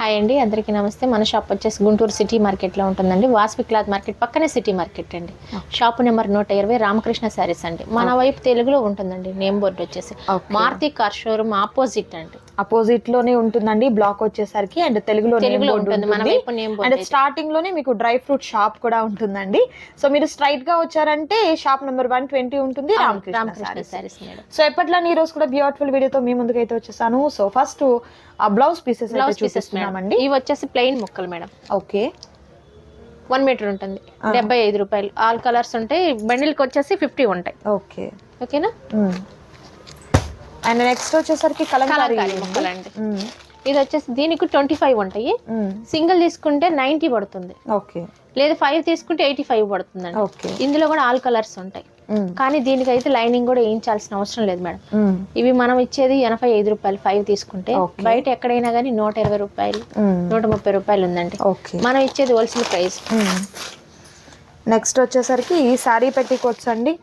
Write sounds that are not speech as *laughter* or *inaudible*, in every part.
Hi అండి అందరికీ నమస్తే. మన షాప్ వచ్చేసి గుంటూరు సిటీ మార్కెట్లో ఉంటుందండి. వాస్వి క్లాత్ మార్కెట్ పక్కనే సిటీ మార్కెట్ అండి. షాప్ నెంబర్ నూట ఇరవై రామకృష్ణ శారీస్ అండి. మన వైపు తెలుగులో ఉంటుందండి నేమ్ బోర్డు వచ్చేసి. మారుతి కార్ షోరూమ్ ఆపోజిట్ అండి. అపోజిట్లోనే ఉంటుందండి బ్లాక్ వచ్చేసరికి అండ్ తెలుగులో అండ్ స్టార్టింగ్లోనే మీకు డ్రై ఫ్రూట్ షాప్ కూడా ఉంటుందండి. సో మీరు స్ట్రైట్గా వచ్చారంటే షాప్ నెంబర్ వన్ ట్వంటీ ఉంటుంది రామకృష్ణ సో ఎప్పట్లో ఈ రోజు కూడా బ్యూటిఫుల్ వీడియోతో మీ ముందుకు అయితే వచ్చేసాను. సో ఫస్ట్ ఆ బ్లౌజ్ పీసెస్ బ్లౌజ్ పీసెస్ చూపిస్తున్నామండి. ఇవి వచ్చేసి ప్లెయిన్ ముక్కలు మేడం. ఓకే. వన్ మీటర్ ఉంటుంది. డెబ్బై ఐదు రూపాయలు. ఆల్ కలర్స్ ఉంటాయి. బండిల్కి వచ్చేసి ఫిఫ్టీ ఉంటాయి. ఓకే. ఓకేనా? అండ్ నెక్స్ట్ వచ్చేసరికి కలంకారీ ముక్కలు అండి ఇది వచ్చేసి దీనికి ట్వంటీ ఫైవ్ ఉంటాయి. సింగిల్ తీసుకుంటే నైంటీ పడుతుంది. ఓకే. లేదు ఫైవ్ తీసుకుంటే ఎయిటీ ఫైవ్ పడుతుందండి. ఓకే. ఇందులో కూడా ఆల్ కలర్స్ ఉంటాయి. కానీ దీనికైతే లైనింగ్ కూడా వేయించాల్సిన అవసరం లేదు మేడం. ఇవి మనం ఇచ్చేది ఎనభై ఐదు రూపాయలు ఫైవ్ తీసుకుంటే. బయట ఎక్కడైనా కానీ నూట ఇరవై రూపాయలు నూట ముప్పై రూపాయలు ఉందండి. మనం ఇచ్చేది హోల్సేల్ ప్రైస్. నెక్స్ట్ వచ్చేసరికి ఈ శారీ పెట్టికోట్స్ అండి.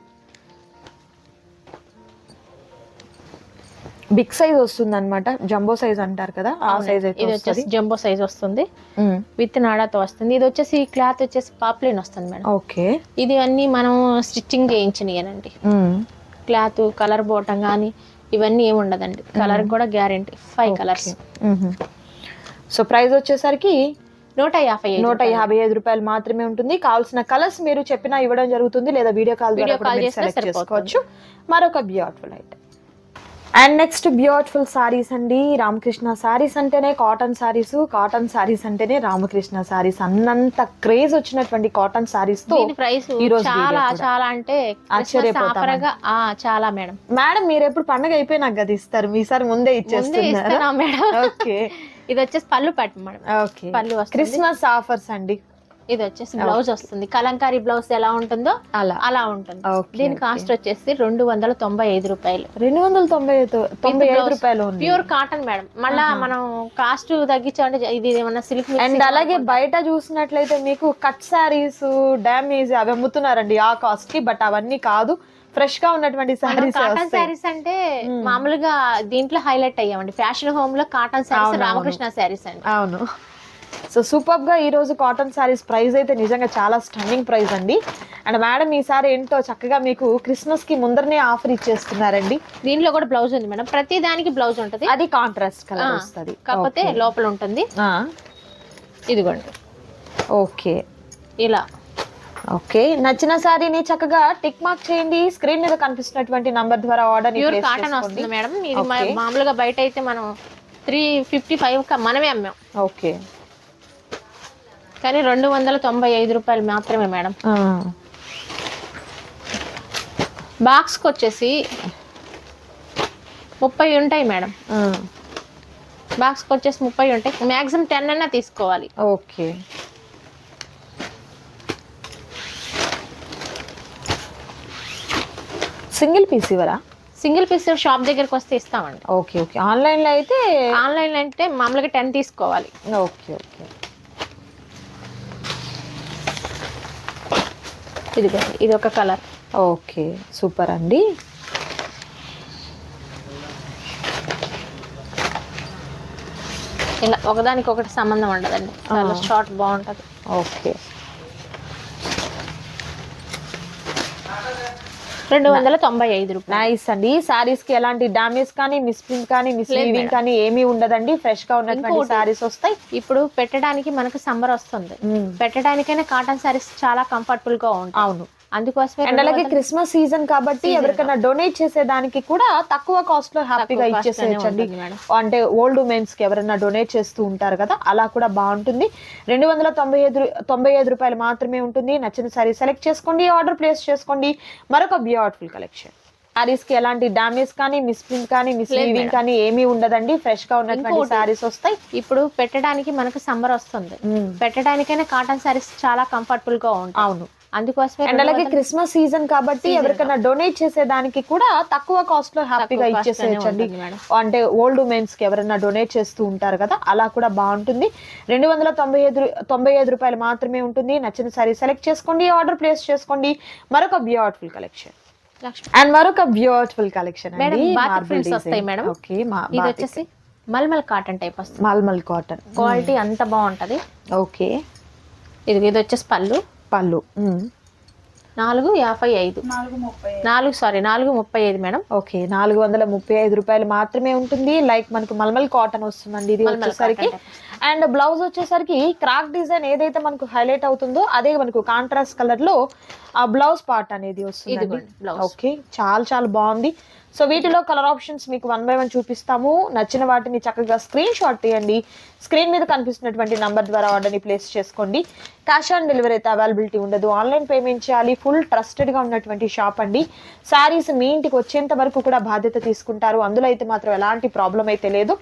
బిగ్ సైజ్ వస్తుంది అనమాట జంబో సైజ్ అంటారు కదా ఆ సైజ్ ఇది వచ్చేసి జంబో సైజ్ వస్తుంది. విత్ నాడాతో వస్తుంది. ఇది వచ్చేసి క్లాత్ వచ్చేసి పాప్లైన్ వస్తుంది మేడం. ఓకే. ఇది అన్ని మనం స్టిచ్చింగ్ చేయించినయేనండి క్లాత్ కలర్ బోటం కానీ ఇవన్నీ ఏమి ఉండదండి. కలర్ కూడా guarantee. Five colours. So price వచ్చేసరికి నూట యాభై నూట యాభై ఐదు రూపాయలు మాత్రమే ఉంటుంది. కావాల్సిన కలర్స్ మీరు చెప్పినా ఇవ్వడం జరుగుతుంది లేదా వీడియో కాల్ సెలెక్ట్ సరిపోతుంది. చేసుకోవచ్చు. మరొక beautiful item and next beautiful saris అండి. రామకృష్ణ సారీస్ అంటేనే కాటన్ సారీస్ కాటన్ సారీస్ అంటేనే రామకృష్ణ సారీస్ అన్నంత క్రేజ్ వచ్చినటువంటి కాటన్ సారీస్తో ప్రైస్ ఈ రోజు చాలా. చాలా అంటే చాలా మేడం. మేడం మీరు ఎప్పుడు పండగ అయిపోయినాక కదా ఇస్తారు. మీసారి ముందే ముందే ఇచ్చేస్తున్నారు. మేడం. ఓకే *laughs* ఇది వచ్చేసి పళ్ళు పట్టు మేడం. ఓకే పళ్ళు క్రిస్మస్ ఆఫర్స్ అండి. ఇది వచ్చేసి బ్లౌజ్ వస్తుంది. కలంకారీ బ్లౌజ్ ఎలా ఉంటుందో అలా. అలా ఉంటుంది. దీని కాస్ట్ వచ్చేసి రెండు వందల తొంభై ఐదు రూపాయలు. రెండు వందల తొంభై ఐదు తొంభై ఐదు రూపాయలు ప్యూర్ కాటన్ మేడం. మళ్ళా మనం కాస్ట్ తగ్గించాలంటే ఇది ఏమన్నా సిల్క్ అండ్ అలాగే బయట చూసినట్లయితే మీకు కట్ శారీస్ డ్యామేజ్ అవి అమ్ముతున్నారండి ఆ కాస్ట్కి బట్ అవన్నీ కాదు. ఫ్రెష్గా ఉన్నటువంటి శారీస్ కాటన్ శారీస్ అంటే మామూలుగా దీంట్లో హైలైట్ అయ్యామండి. ఫ్యాషన్ హోమ్లో కాటన్ శారీస్. రామకృష్ణ శారీస్ అండి. అవును. సో సూపర్గా ఈ రోజు కాటన్ శారీస్ ప్రైస్ అయితే నిజంగా చాలా స్టన్నింగ్ ప్రైస్ అండి. అండ్ మేడం ఈసారి ఏంటో చక్కగా మీకు క్రిస్మస్కి ముందరనే ఆఫర్ ఇచ్చేస్తున్నారండి. దీంట్లో కూడా బ్లౌజ్ ఉంది మేడం ప్రతి దానికి బ్లౌజ్ ఉంటుంది. అది కాంట్రాస్ట్ కలర్ వస్తుంది. కాకపోతే లోపల ఉంటుంది. ఇదిగోండి. ఓకే ఇలా. ఓకే నచ్చిన శారీని చక్కగా టిక్ మార్క్ చేయండి. స్క్రీన్ మీద కనిపిస్తున్నటువంటి నంబర్ ద్వారా ఆర్డర్ ప్యూర్ కాటన్ వస్తుంది మేడం ఇది. మామూలుగా బయట అయితే మనం త్రీ ఫిఫ్టీ ఫైవ్ మనమే అమ్మాం. ఓకే కానీ రెండు వందల తొంభై ఐదు రూపాయలు మాత్రమే మేడం. బాక్స్కి వచ్చేసి ముప్పై ఉంటాయి మేడం. బాక్స్కి వచ్చేసి ముప్పై ఉంటాయి. మ్యాక్సిమం టెన్ అన్నా తీసుకోవాలి. ఓకే. సింగిల్ పీస్ ఇవరా సింగిల్ పీస్ షాప్ దగ్గరికి వస్తే ఇస్తామండి. Okay okay. ఆన్లైన్లో అయితే ఆన్లైన్ అంటే మామూలుగా టెన్ తీసుకోవాలి. Okay okay. ఇది ఇది ఒక కలర్. ఓకే సూపర్ అండి. ఇలా ఒకదానికి ఒకటి సంబంధం ఉండదండి. చాలా షార్ట్ బాగుంటుంది. ఓకే. రెండు వందల తొంభై ఐదు రూపాయలు. నైస్ అండి. సారీస్కి ఎలాంటి డామేజ్ కానీ మిస్ప్రింట్ కానీ మిస్లీవింగ్ కానీ ఏమీ ఉండదండి. ఫ్రెష్గా ఉన్నటువంటి ఇంకోటి. సారీస్ వస్తాయి. ఇప్పుడు పెట్టడానికి మనకు సమ్మర్ వస్తుంది. పెట్టడానికైనా కాటన్ సారీస్ చాలా కంఫర్టబుల్గా ఉంటాయి. అవును. అందుకోసమే అండ్ అలాగే క్రిస్మస్ సీజన్ కాబట్టి ఎవరికైనా డొనేట్ చేసేదానికి కూడా తక్కువ కాస్ట్లో హ్యాపీగా ఇచ్చేసేయచ్చండి. అంటే ఓల్డ్ ఉమెన్స్కి ఎవరైనా డొనేట్ చేస్తూ ఉంటారు కదా అలా కూడా బాగుంటుంది. రెండు వందల తొంభై ఐదు తొంభై ఐదు రూపాయలు మాత్రమే ఉంటుంది. నచ్చిన సారీ సెలెక్ట్ చేసుకోండి ఆర్డర్ ప్లేస్ చేసుకోండి. మరొక బ్యూటిఫుల్ కలెక్షన్. సారీస్కి ఎలాంటి డామేజ్ కానీ మిస్ప్రింట్ కానీ మిస్లీవింగ్ కానీ ఏమీ ఉండదండి. ఫ్రెష్గా ఉన్నటువంటి. సారీస్ వస్తాయి. ఇప్పుడు పెట్టడానికి మనకు సమ్మర్ వస్తుంది. పెట్టడానికైనా కాటన్ సారీస్ చాలా కంఫర్టబుల్గా ఉంటాయి. అవును. అందుకోసమే అండ్ అలాగే క్రిస్మస్ సీజన్ కాబట్టి ఎవరికైనా డొనేట్ చేసేదానికి కూడా తక్కువ కాస్ట్లో హ్యాపీగా ఇచ్చేసేయచ్చండి. అంటే ఓల్డ్ ఉమెన్స్కి ఎవరైనా డొనేట్ చేస్తూ ఉంటారు కదా అలా కూడా బాగుంటుంది. రెండు వందల తొంభై ఐదు తొంభై ఐదు రూపాయలు మాత్రమే ఉంటుంది. నచ్చిన సారీ సెలెక్ట్ చేసుకోండి ఆర్డర్ ప్లేస్ చేసుకోండి. మరొక బ్యూటిఫుల్ కలెక్షన్. అండ్ మరొక బ్యూటిఫుల్ కలెక్షన్ వస్తాయి మేడం. ఓకే ఇది వచ్చేసి మల్మల్ కాటన్ టైప్ వస్తుంది. మల్మల్ కాటన్. క్వాలిటీ అంత బాగుంటది. ఓకే. ఇది ఇది వచ్చేసి పళ్ళు. పళ్ళు. నాలుగు యాభై ఐదు. నాలుగు సారీ నాలుగు ముప్పై ఐదు మేడం. ఓకే నాలుగు వందల ముప్పై ఐదు రూపాయలు మాత్రమే ఉంటుంది. లైక్ మనకు మల్మల్ కాటన్ వస్తుందండి ఇది వచ్చేసరికి. అండ్ బ్లౌజ్ వచ్చేసరికి క్రాక్ డిజైన్ ఏదైతే మనకు హైలైట్ అవుతుందో అదే మనకు కాంట్రాస్ట్ కలర్లో ఆ బ్లౌజ్ పార్ట్ అనేది వస్తుంది ఓకే చాలా చాలా బాగుంది. సో వీటిలో కలర్ ఆప్షన్స్ మీకు వన్ బై వన్ చూపిస్తాము. నచ్చిన వాటిని చక్కగా స్క్రీన్ షాట్ తీయండి స్క్రీన్ మీద కనిపిస్తున్నటువంటి నంబర్ ద్వారా ఆర్డర్ని ప్లేస్ చేసుకోండి. క్యాష్ ఆన్ డెలివరీ అయితే అవైలబిలిటీ ఉండదు. ఆన్లైన్ పేమెంట్ చేయాలి. ఫుల్ ట్రస్టెడ్గా ఉన్నటువంటి షాప్ అండి. శారీస్ మీ ఇంటికి వచ్చేంత వరకు కూడా బాధ్యత తీసుకుంటారు. అందులో అయితే మాత్రం ఎలాంటి ప్రాబ్లం అయితే లేదు.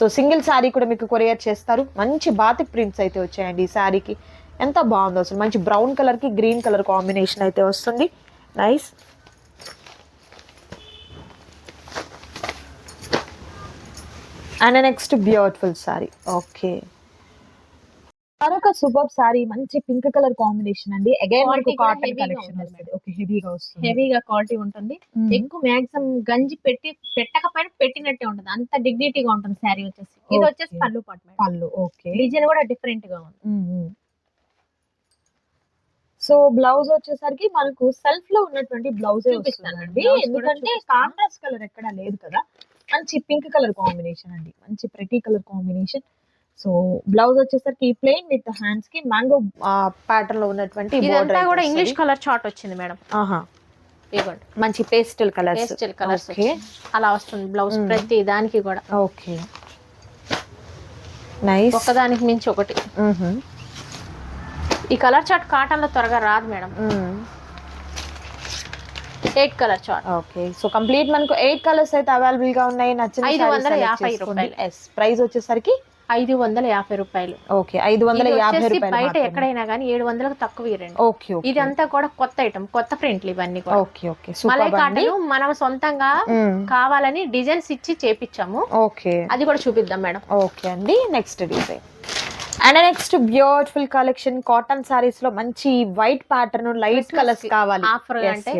సో సింగిల్ శారీ కూడా మీకు కొరియర్ చేస్తారు. మంచి బాతిక్ ప్రింట్స్ అయితే వచ్చాయండి ఈ శారీకి ఎంత బాగుందో అసలు. మంచి బ్రౌన్ కలర్కి గ్రీన్ కలర్ కాంబినేషన్ అయితే వస్తుంది. Nice and next beautiful sari okay మరొక సూపర్ సారీ మంచి పింక్ కలర్ కాంబినేషన్ అండి అగైన్ మనకు కాటన్ కలెక్షన్ వస్తుంది. ఓకే హెవీగా వస్తుంది. హెవీగా క్వాలిటీ ఉంటుంది. మ్మ్. ఎక్కువ మాక్సిమం గంజి పెట్టి పెట్టకపోయినా పెట్టినట్టే ఉంటుంది. అంత డిగ్నిటీగా ఉంటుంది శారీ వచ్చేసి. ఇది వచ్చేసి. పళ్ళు పాటు పళ్ళు ఓకే డిజైన్ కూడా డిఫరెంట్గా ఉంది. సో బ్లౌజ్ వచ్చేసరికి మనకు సెల్ఫ్లో ఉన్నటువంటి బ్లౌజ్ చూపిస్తానండి. ఎందుకంటే. కాంట్రాస్ట్ కలర్ ఎక్కడ లేదు కదా. మంచి పింక్ కలర్ కాంబినేషన్ అండి. మంచి pretty colour combination. So blouse వచ్చేసరికి ప్లెయిన్ విత్ హ్యాండ్స్కి మ్యాంగో ప్యాటర్న్లో ఉన్నటువంటి ఇదంతా కూడా. ఇంగ్లీష్ కలర్ చార్ట్ వచ్చింది మేడం. ఆహా. ఇదిగోండి. మంచి pastel colours pastel colours okay అలా వస్తుంది బ్లౌజ్ మ్మ్. ప్రతి దానికి కూడా. ఓకే నైస్ ఒకదానికి మించి ఒకటి. ఈ కలర్ చార్ట్ కాటన్లో త్వరగా రాదు madam. Eight colour chart okay so complete మనకు ఎయిట్ కలర్స్ అయితే అవైలబుల్గా ఉన్నాయి నచ్చిన ఐదు వందల యాభై రూపాయలు. ఎస్ ప్రైస్ వచ్చేసరికి ఐదు వందల యాభై రూపాయలు. ఓకే ఐదు వందల యాభై రూపాయలు బయట. ఎక్కడైనా కానీ ఏడు వందలకు తక్కువ ఇరండి ఓకే ఇదంతా కూడా కొత్త ఐటమ్ కొత్త ప్రింట్లు ఇవన్నీ కూడా. Okay okay. మలై కాటన్ మనం సొంతంగా. కావాలని డిజైన్స్ ఇచ్చి చేపించాము ఓకే. అది కూడా చూపిద్దాం మేడం. ఓకే అండి next design and next beautiful collection cotton సారీస్లో మంచి వైట్ ప్యాటర్న్ లైట్ కలర్స్ కావాలి. offer అంటే.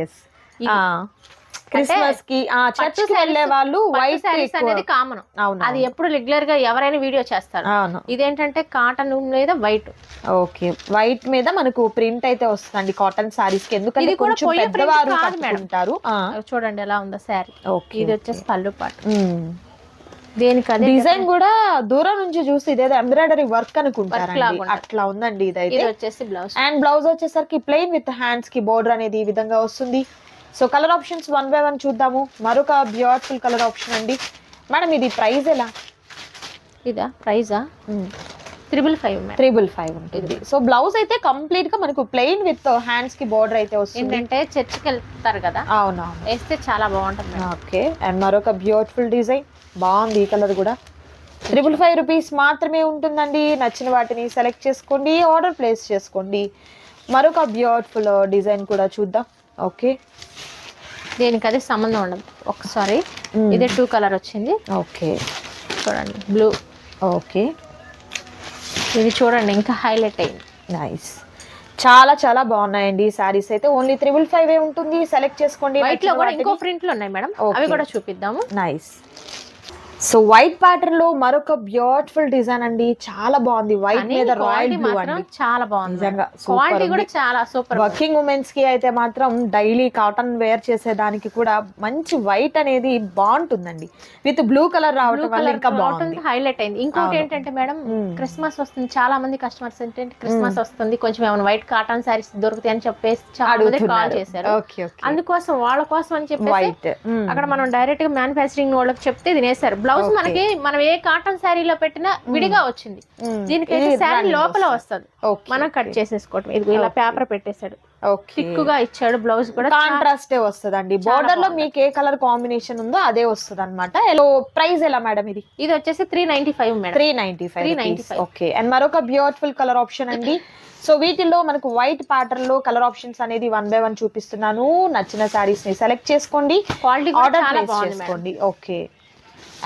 క్రిస్మస్కి ఆ చర్చ్ వెళ్ళే వాళ్ళు వైట్ సారీస్ అనేది కామన్ అవును అది ఎప్పుడు రెగ్యులర్గా ఎవరైనా వీడియో చేస్తారు. అవును. ఇదేంటంటే కాటన్ మీద వైట్ ఓకే. వైట్ మీద మనకు ప్రింట్ అయితే వస్తుందండి కాటన్ సారీస్కి. ఎందుకంటే కొంచెం పెద్దవారు. కట్టుకుంటారు. చూడండి ఎలా ఉందో శారీ. ఓకే ఇది వచ్చేసి పళ్ళు పాటు. దేనికి డిజైన్ కూడా దూరం నుంచి చూసి ఇదేదో ఎంబ్రాయిడరీ వర్క్ ఉంటది. అట్లా ఉందండి ఇదైతే. ఇది వచ్చేసి బ్లౌజ్ అండ్ బ్లౌజ్ వచ్చేసరికి ప్లెయిన్ విత్ హ్యాండ్స్కి బోర్డర్ అనేది ఈ విధంగా వస్తుంది. So colour options one by one చూద్దాము. మరొక బ్యూటిఫుల్ కలర్ ఆప్షన్ అండి. మేడం ఇది ప్రైస్ ఎలా? ఇదా? ప్రైజా త్రిబుల్ ఫైవ్ త్రిబుల్ ఫైవ్ ఉంటుంది. సో బ్లౌజ్ అయితే కంప్లీట్గా మనకు ప్లెయిన్ విత్ హ్యాండ్స్కి బోర్డర్ అయితే వస్తుంది. ఏంటంటే చర్చికి వెళ్తారు కదా? అవునవును. వేస్తే చాలా బాగుంటుంది ఓకే అండ్ మరొక బ్యూటిఫుల్ డిజైన్ బాగుంది ఈ కలర్ కూడా. త్రిబుల్ ఫైవ్ రూపీస్ మాత్రమే ఉంటుందండి. నచ్చిన వాటిని సెలెక్ట్ చేసుకోండి. ఆర్డర్ ప్లేస్ చేసుకోండి. మరొక బ్యూటిఫుల్ డిజైన్ కూడా చూద్దాం. ఓకే. దేనికి అదే సంబంధం ఉండదు. ఒకసారి. ఇదే టూ కలర్ వచ్చింది. ఓకే. చూడండి బ్లూ. ఓకే. ఇది చూడండి ఇంకా హైలైట్ అయింది. నైస్. చాలా చాలా బాగున్నాయండి సారీస్ అయితే. ఓన్లీ త్రిబుల్ ఫైవ్ ఏ ఉంటుంది. సెలెక్ట్ చేసుకోండి. వైట్లో కూడా ఇంకో ప్రింట్లు ఉన్నాయి మేడం. అవి. కూడా చూపిద్దాము. నైస్. సో వైట్ ప్యాటర్న్లో మరొక బ్యూటిఫుల్ డిజైన్ అండి. చాలా బాగుంది. వైట్ మీద రాయల్ బ్లూ అండి. చాలా బాగుంది. నిజంగా క్వాలిటీ కూడా. చాలా సూపర్. వర్కింగ్ ఉమెన్స్కి అయితే మాత్రం డైలీ కాటన్ వేర్ చేసేదానికి కూడా మంచి వైట్ అనేది బాగుంటుందండి. విత్ బ్లూ కలర్ రావటం వల్ల ఇంకా బాగుంది. హైలైట్ అయింది. ఇంకోటి. ఏంటంటే మేడం. క్రిస్మస్ వస్తుంది. చాలా మంది కస్టమర్స్ ఏంటంటే క్రిస్మస్ వస్తుంది. కొంచెం ఏమైనా వైట్ కాటన్ సారీస్ దొరుకుతాయి అని చెప్పేసి చాలా కాల్ చేశారు. అందుకోసం వాళ్ళ కోసం అని చెప్పేసి వైట్ అక్కడ మనం డైరెక్ట్గా మ్యానుఫ్యాక్చరింగ్ వాళ్ళకి చెప్తే తినేసారు బ్లౌజ్. మనకి మనం ఏ కాటన్ శారీలో పెట్టినా విడిగా వచ్చింది. దీనికైతే శారీ లోపల వస్తుంది. మనం కట్ చేసేసుకోవటం. ఇది ఇలా. పేపర్ పెట్టేశాడు. ఓకే. థిక్గా ఇచ్చాడు బ్లౌజ్ కూడా. కాంట్రాస్టే వస్తుందండి. బోర్డర్లో మీకు ఏ కలర్ కాంబినేషన్ ఉందో అదే వస్తుంది అనమాట ప్రైస్ ఎలా మేడం ఇది? ఇది వచ్చేసి three ninety five madam. Three ninety five 395. Okay. And మరొక బ్యూటిఫుల్ కలర్ ఆప్షన్ అండి. సో వీటిల్లో మనకు వైట్ ప్యాటర్న్లో కలర్ ఆప్షన్స్ అనేది వన్ బై వన్ చూపిస్తున్నాను. నచ్చిన సారీస్ని సెలెక్ట్ చేసుకోండి. క్వాలిటీ ఆర్డర్ చేసుకోండి. ఓకే.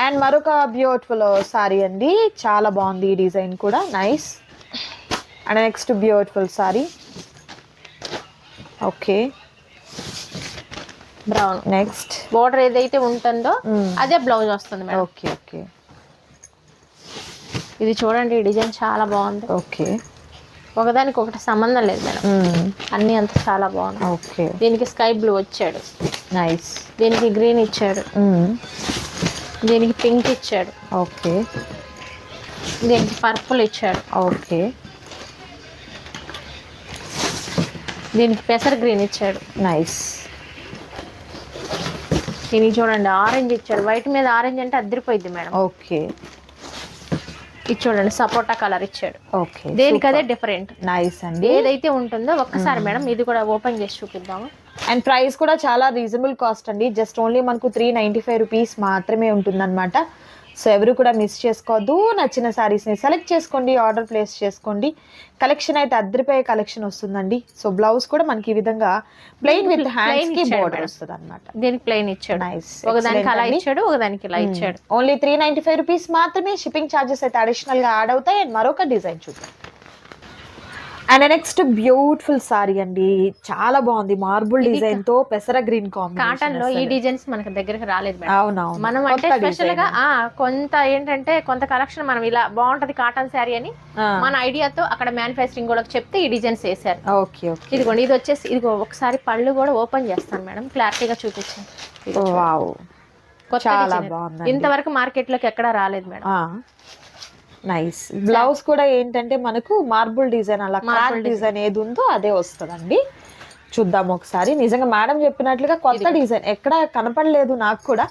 అండ్ మరొక బ్యూటిఫుల్ సారీ అండి. చాలా బాగుంది ఈ డిజైన్ కూడా. Nice and next beautiful sari okay brown next border ఏదైతే ఉంటుందో Mm. అదే బ్లౌజ్ వస్తుంది మేడం. ఓకే ఓకే ఇది చూడండి ఈ డిజైన్ చాలా బాగుంది. ఓకే ఒకదానికి ఒకటి సంబంధం లేదు మేడం. అన్నీ అంత చాలా బాగుంది ఓకే దీనికి స్కై బ్లూ వచ్చాడు. నైస్ దీనికి గ్రీన్ ఇచ్చాడు దీనికి పింక్ ఇచ్చాడు. ఓకే. దీనికి పర్పుల్ ఇచ్చాడు. ఓకే. దీనికి పెసర్ గ్రీన్ ఇచ్చాడు. నైస్. దీనికి చూడండి ఆరెంజ్ ఇచ్చాడు. వైట్ మీద ఆరెంజ్ అంటే అద్దరిపోయింది మేడం. ఓకే. ఇది చూడండి సపోటా కలర్ ఇచ్చాడు. ఓకే దేనికి అదే డిఫరెంట్. నైస్ అండి. ఏదైతే ఉంటుందో ఒక్కసారి మేడం ఇది కూడా ఓపెన్ చేసి చూపిద్దాము. అండ్ ప్రైస్ కూడా చాలా రీజనబుల్ కాస్ట్ అండి. జస్ట్ ఓన్లీ మనకు త్రీ నైంటీ ఫైవ్ రూపీస్ మాత్రమే ఉంటుందన్నమాట. సో ఎవరు కూడా మిస్ చేసుకోవద్దు. నచ్చిన శారీస్ని సెలెక్ట్ చేసుకోండి ఆర్డర్ ప్లేస్ చేసుకోండి. కలెక్షన్ అయితే అద్దరిపోయే కలెక్షన్ వస్తుందండి. సో బ్లౌజ్ కూడా మనకి ఈ విధంగా ప్లెయిన్ విత్ హ్యాండ్స్కి బోర్డర్. వస్తుంది అనమాట దీనికి ప్లెయిన్ ఇచ్చాడు. నైస్ ఒకదానికి అలా ఇచ్చాడు ఒకదానికి ఇలా ఇచ్చాడు. Only three ninety five rupees మాత్రమే షిప్పింగ్ ఛార్జెస్ అయితే అడిషనల్గా యాడ్ అవుతాయి. అండ్ మరొక డిజైన్ చూద్దాం. అండ్ నెక్స్ట్ బ్యూటిఫుల్ సారీ అండి. చాలా బాగుంది. మార్బుల్ డిజైన్తో పెసర గ్రీన్ కాటన్లో ఈ డిజైన్స్ మనకి దగ్గరకు రాలేదు అవునవును. మనం అంటే స్పెషల్. గా కొంత ఏంటంటే కొంత కలెక్షన్ మనం ఇలా బాగుంటది కాటన్ శారీ అని మన ఐడియాతో అక్కడ మ్యానుఫ్యాక్చరింగ్ కూడా చెప్తే ఈ డిజైన్స్ వేశారు. ఓకే ఓకే ఇదిగోండి ఇది వచ్చేసి ఇదిగో ఒకసారి పళ్ళు కూడా ఓపెన్ చేస్తాను మేడం. క్లారిటీగా చూపించాను. వావ్ చాలా. బాగుందండి. ఇంతవరకు మార్కెట్లోకి ఎక్కడా రాలేదు మేడం. నైస్ బ్లౌజ్ కూడా ఏంటంటే మనకు మార్బుల్ డిజైన్ అలా క్రాక్ డిజైన్ ఏది ఉందో అదే వస్తుందండి. చూద్దాం ఒకసారి. నిజంగా మేడం చెప్పినట్లుగా కొత్త డిజైన్ ఎక్కడ కనపడలేదు నాకు కూడా.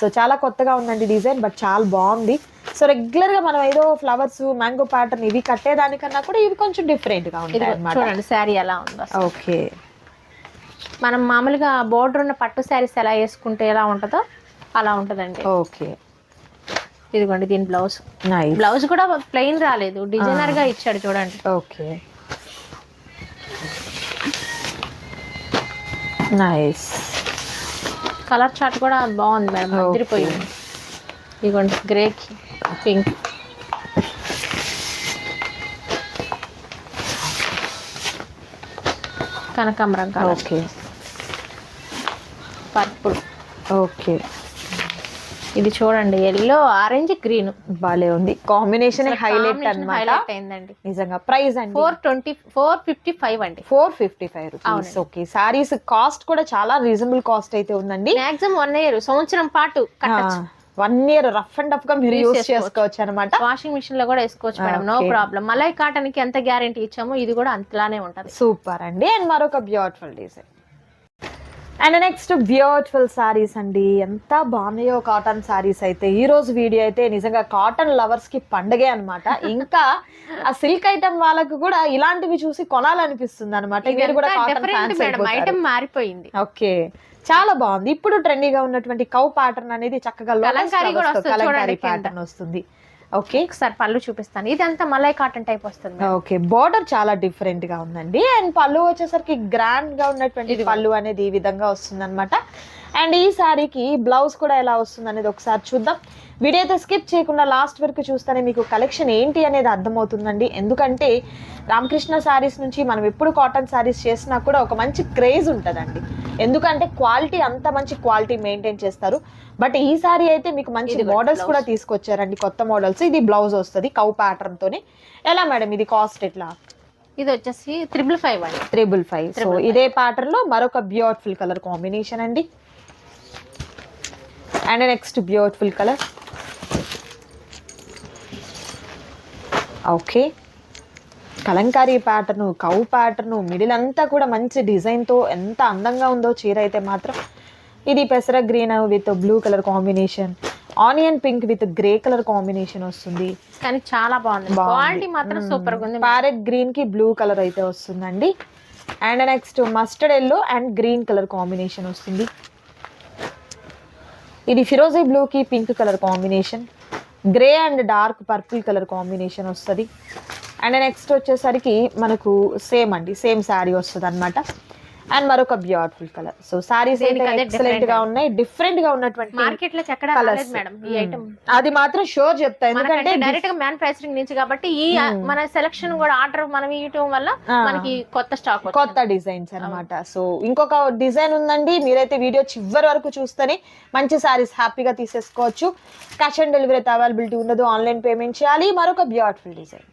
సో చాలా కొత్తగా ఉందండి డిజైన్ బట్ చాలా బాగుంది. సో రెగ్యులర్గా మనం ఏదో ఫ్లవర్స్ మ్యాంగో ప్యాటర్న్ ఇవి కట్టేదానికన్నా కూడా ఇవి కొంచెం డిఫరెంట్గా ఉంటాయి అన్నమాట. చూడండి శారీ ఎలా ఉందో. ఓకే. మనం మామూలుగా బోర్డర్ ఉన్న పట్టు శారీస్ ఎలా వేసుకుంటే ఎలా ఉంటుందో అలా ఉంటుందండి. ఓకే. ఇదిగోండి దీని బ్లౌజ్. బ్లౌజ్ కూడా ప్లెయిన్ రాలేదు. డిజైనర్గా ఇచ్చాడు చూడండి. ఓకే నైస్ కలర్ చార్ట్ కూడా బాగుంది మేడం. అదిరిపోయింది. ఇదిగోండి గ్రే పింక్ కనకాంబరం కలర్ ఓకే పర్పుల్ ఓకే ఇది చూడండి ఎల్లో ఆరెంజ్ గ్రీన్ భలే ఉంది. కాంబినేషన్ హైలైట్ అన్నమాట. హైలైట్ అయిందండి. నిజంగా ప్రైస్ అండి. Four twenty four fifty five అండి. Four fifty five rupees. Okay saris cost కూడా చాలా రీజనబుల్ కాస్ట్ అయితే ఉందండి. మాక్సిమం వన్ ఇయర్ సంవత్సరం పాటు వన్ ఇయర్ రఫ్ అండ్ టఫ్గా మీరు యూస్ చేసుకోవచ్చు. అనమాట వాషింగ్ మిషన్లో కూడా వేసుకోవచ్చు మేడం నో. ప్రాబ్లం మలై కాటన్కి ఎంత గ్యారంటీ ఇచ్చామో ఇది కూడా అంతలానే ఉంటది. సూపర్ అండి. అండ్ మరొక beautiful design and next beautiful saris అండి. ఎంత బాగున్నాయో కాటన్ సారీస్ అయితే. ఈ రోజు వీడియో అయితే నిజంగా కాటన్ లవర్స్కి పండగే అన్నమాట. ఇంకా ఆ సిల్క్ ఐటమ్ వాళ్ళకు కూడా ఇలాంటివి చూసి కొనాలనిపిస్తుంది అనమాట మీరు కూడా కాటన్ ఐటమ్ మారిపోయింది. ఓకే. చాలా బాగుంది. ఇప్పుడు ట్రెండీగా ఉన్నటువంటి కౌ ప్యాటర్న్ అనేది చక్కగా కలంకారీ. ప్యాటర్న్ వస్తుంది. ఓకే. ఒకసారి పళ్ళు చూపిస్తాను. ఇదంతా మలై కాటన్ టైప్ వస్తుంది. ఓకే. బార్డర్ చాలా డిఫరెంట్గా ఉందండి. అండ్ పళ్ళు వచ్చేసరికి గ్రాండ్గా ఉన్నటువంటి. పళ్ళు అనేది ఈ విధంగా వస్తుంది అనమాట అండ్ ఈ సారీకి బ్లౌజ్ కూడా ఎలా వస్తుంది అనేది ఒకసారి చూద్దాం. వీడియో అయితే స్కిప్ చేయకుండా లాస్ట్ వరకు చూస్తేనే మీకు కలెక్షన్ ఏంటి అనేది అర్థమవుతుందండి. ఎందుకంటే రామకృష్ణ శారీస్ నుంచి మనం ఎప్పుడు కాటన్ శారీస్ చేసినా కూడా ఒక మంచి క్రేజ్ ఉంటుందండి. ఎందుకంటే క్వాలిటీ అంత మంచి క్వాలిటీ మెయింటైన్ చేస్తారు. బట్ ఈ సారీ అయితే మీకు మంచి మోడల్స్ కూడా. తీసుకొచ్చారండి కొత్త మోడల్స్. ఇది బ్లౌజ్ వస్తుంది కౌ ప్యాటర్న్ తోనే. ఎలా మేడం ఇది కాస్ట్ ఎట్లా? ఇది వచ్చేసి త్రిబుల్ ఫైవ్ అండి. Triple five so. ఇదే ప్యాటర్న్లో మరొక బ్యూటిఫుల్ కలర్ కాంబినేషన్ అండి. And next beautiful colour okay kalamkari pattern cow pattern middle అంతా కూడా మంచి డిజైన్తో ఎంత అందంగా ఉందో చీర అయితే మాత్రం ఇది పెసర green with blue colour combination onion pink with grey colour combination వస్తుంది. కానీ చాలా బాగుంది. బాగుంది. క్వాలిటీ మాత్రం సూపర్గా ఉంది. ప్యారెట్ గ్రీన్కి బ్లూ కలర్ అయితే వస్తుందండి. And next mustard yellow and green colour combination వస్తుంది. ఇది ఫిరోజీ బ్లూ కి pink colour combination. Grey and dark purple colour combination వస్తుంది. అండ్ నెక్స్ట్ వచ్చేసరికి మనకు సేమ్ అండి సేమ్ శారీ వస్తుంది అనమాట అండ్ మరొక బ్యూటిఫుల్ కలర్ సో సారీస్ ఎక్సలెంట్గా ఉన్నాయి. డిఫరెంట్గా ఉన్నటువంటి మార్కెట్లో ఎక్కడ. రాలేదు మేడం ఈ ఐటమ్ అది మాత్రం షోర్ చెప్తా. ఎందుకంటే డైరెక్ట్గా మ్యానుఫాక్చరింగ్ నుంచి కాబట్టి ఈ మన సెలక్షన్ కూడా ఆర్డర్ మనం ఇవ్వటం వల్ల. మనకి కొత్త స్టాక్ కొత్త డిజైన్స్ అన్నమాట. సో ఇంకొక డిజైన్ ఉందండి. మీరైతే వీడియో చివరి వరకు చూస్తేనే మంచి సారీస్ హ్యాపీగా తీసేసుకోవచ్చు. క్యాష్ ఆన్ డెలివరీ అయితే అవైలబిలిటీ ఉండదు. ఆన్లైన్ పేమెంట్ చేయాలి. మరొక బ్యూటిఫుల్ డిజైన్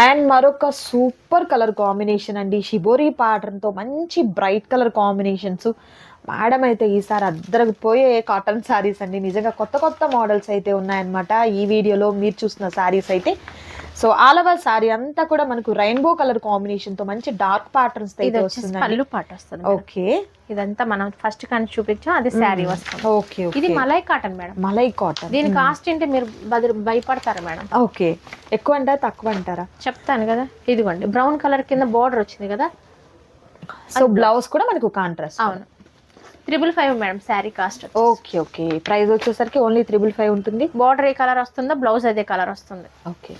అండ్ మరొక సూపర్ కలర్ కాంబినేషన్ అండి. షిబోరి ప్యాటర్న్తో మంచి బ్రైట్ కలర్ కాంబినేషన్స్ మేడం అయితే ఈసారి అద్దరకపోయే కాటన్ శారీస్ అండి. నిజంగా కొత్త కొత్త మోడల్స్ అయితే ఉన్నాయన్నమాట. ఈ వీడియోలో మీరు చూసిన శారీస్ అయితే సో ఆల్ ఓవర్ శారీ అంతా కూడా మనకు రెయిన్బో కలర్ కాంబినేషన్తో మంచి డార్క్ ప్యాటర్న్స్ అయితే పళ్ళు పాట వస్తుంది ఓకే ఇదంతా మనం ఫస్ట్ కానీ చూపించాం అది శారీ వస్తుంది. ఓకే ఇది malai cotton madam. Malai cotton దీని కాస్ట్ ఏంటి మీరు భయపడతారా మేడం? ఓకే ఎక్కువ అంటారా తక్కువ అంటారా? చెప్తాను కదా. ఇదిగోండి బ్రౌన్ కలర్ కింద బోర్డర్ వచ్చింది కదా. సో బ్లౌజ్ కూడా మనకు కాంట్రాస్ట్ అవును. Triple five madam sari cost okay okay price వచ్చేసరికి ఓన్లీ త్రిబుల్ ఫైవ్ ఉంటుంది. బోర్డర్ ఏ కలర్ వస్తుందో బ్లౌజ్ అదే కలర్ వస్తుంది. Okay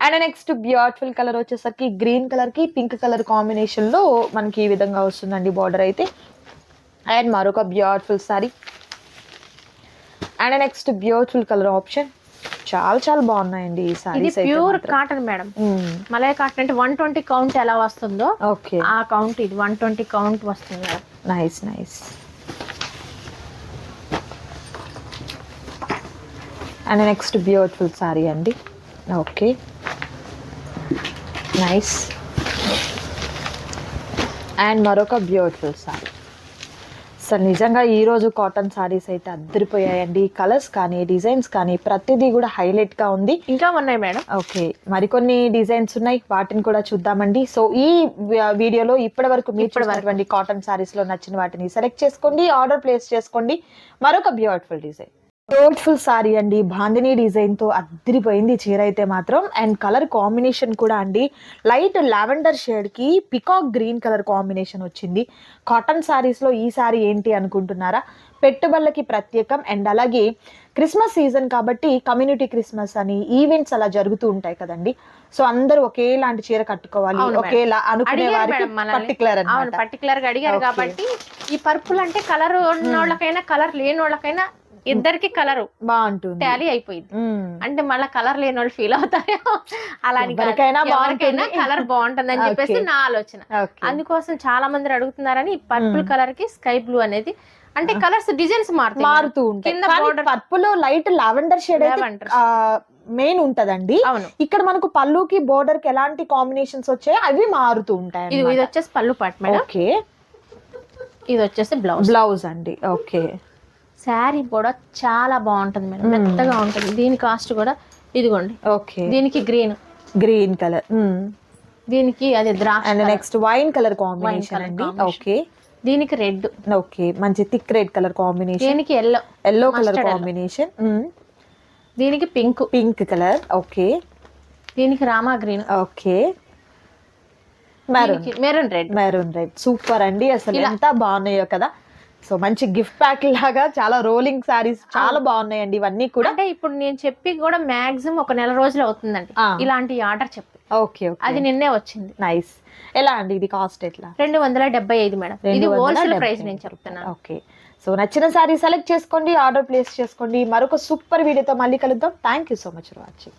and next beautiful colour వచ్చేసరికి గ్రీన్ కలర్కి పింక్ కలర్ కాంబినేషన్లో మనకి ఈ విధంగా వస్తుందండి బార్డర్ అయితే. అండ్ మరొక beautiful sari and next beautiful colour option చాలా చాలా బాగున్నాయండి ఈ saris pure cotton madam malai cotton అంటే వన్ ట్వంటీ కౌంట్ ఎలా వస్తుందో ఓకే ఆ కౌంట్ ఇది వన్ ట్వంటీ కౌంట్ వస్తుంది madam nice nice and next beautiful sari అండి. ఓకే నైస్ అండ్ మరొక బ్యూటిఫుల్ సారీ సార్ నిజంగా ఈరోజు కాటన్ సారీస్ అయితే అద్దరిపోయాయండి. కలర్స్ కానీ డిజైన్స్ కానీ ప్రతిదీ కూడా హైలైట్గా ఉంది. ఇంకా ఉన్నాయి మేడం. ఓకే మరికొన్ని డిజైన్స్ ఉన్నాయి. వాటిని కూడా చూద్దామండి. సో ఈ వీడియోలో ఇప్పటి వరకు మీరు కాటన్ సారీస్లో నచ్చిన వాటిని సెలెక్ట్ చేసుకోండి ఆర్డర్ ప్లేస్ చేసుకోండి. మరొక బ్యూటిఫుల్ డిజైన్ బ్యూటిఫుల్ సారీ అండి. బాందిని డిజైన్తో అద్దరిపోయింది చీర అయితే మాత్రం. అండ్ కలర్ కాంబినేషన్ కూడా అండి. లైట్ లావెండర్ షేడ్కి పికాక్ గ్రీన్ కలర్ కాంబినేషన్ వచ్చింది. కాటన్ సారీస్లో ఈ సారీ ఏంటి అనుకుంటున్నారా? పెట్టుబడులకి ప్రత్యేకం అండ్ అలాగే క్రిస్మస్ సీజన్ కాబట్టి కమ్యూనిటీ క్రిస్మస్ అని ఈవెంట్స్ అలా జరుగుతూ ఉంటాయి కదండి. సో అందరూ ఒకేలాంటి చీర కట్టుకోవాలి. ఒకేలా అనుకునే వారికి. పర్టికులర్ పర్టికులర్గా అడిగారు. కాబట్టి ఈ పర్పుల్ అంటే కలర్ ఉన్నోళ్ళకైనా కలర్ లేని వాళ్ళకైనా ఇద్దరికి కలర్ బాగుంటుంది. టాలీ అయిపోయింది. అంటే మళ్ళీ కలర్ లేని వాళ్ళు ఫీల్ అవుతారేమో అలా. ఎవరికైనా. కలర్ బాగుంటుంది అని *laughs* చెప్పేసి. నా ఆలోచన. అందుకోసం చాలా మంది అడుగుతున్నారని పర్పుల్ కలర్కి స్కై బ్లూ అనేది అంటే కలర్స్ డిజైన్స్ మారుతాయి మారుతూ ఉంటాయి. పర్పుల్ లైట్ లావెండర్ షేడ్ అయితే Lavender. మెయిన్ ఉంటదండి. అవును. ఇక్కడ మనకు పళ్ళుకి బోర్డర్కి ఎలాంటి కాంబినేషన్స్ వచ్చాయో అవి మారుతూ ఉంటాయి ఇది వచ్చేసి పళ్ళు పాట్ ఓకే. ఇది వచ్చేసి బ్లౌజ్ బ్లౌజ్ అండి. ఓకే. శారీ కూడా చాలా బాగుంటుంది మేడం. మెత్తగా ఉంటుంది. దీని కాస్ట్ కూడా ఇదిగోండి. ఓకే. దీనికి గ్రీన్. Green colour. దీనికి అది ద్రాక్ష and next wine colour combination అండి. ఓకే. దీనికి రెడ్. ఓకే. మంచి థిక్ రెడ్ కలర్ కాంబినేషన్. దీనికి ఎల్లో ఎల్లో కలర్. కాంబినేషన్. దీనికి పింక్. Pink colour. ఓకే. దీనికి rama green. Okay. Maroon maroon red. Maroon red. Super అండి. అసలు ఎంత బాగున్నాయో కదా. సో మంచి గిఫ్ట్ ప్యాక్ లాగా చాలా రోలింగ్ సారీస్ చాలా బాగున్నాయండి ఇవన్నీ కూడా. అంటే ఇప్పుడు నేను చెప్పి కూడా మాక్సిమం ఒక నెల రోజులు అవుతుందండి. ఇలాంటి ఆర్డర్ చెప్పి. ఓకే అది నిన్నే వచ్చింది. నైస్. ఎలా అండి ఇది కాస్ట్ ఎట్లా? రెండు వందల డెబ్బై ఐదు మేడం. ఇది హోల్సేల్ ప్రైస్ నేను చెప్తున్నాను ఓకే. సో నచ్చిన సారీ సెలెక్ట్ చేసుకోండి ఆర్డర్ ప్లేస్ చేసుకోండి. మరొక సూపర్ వీడియోతో మళ్ళీ కలుద్దాం. Thank you so much for watching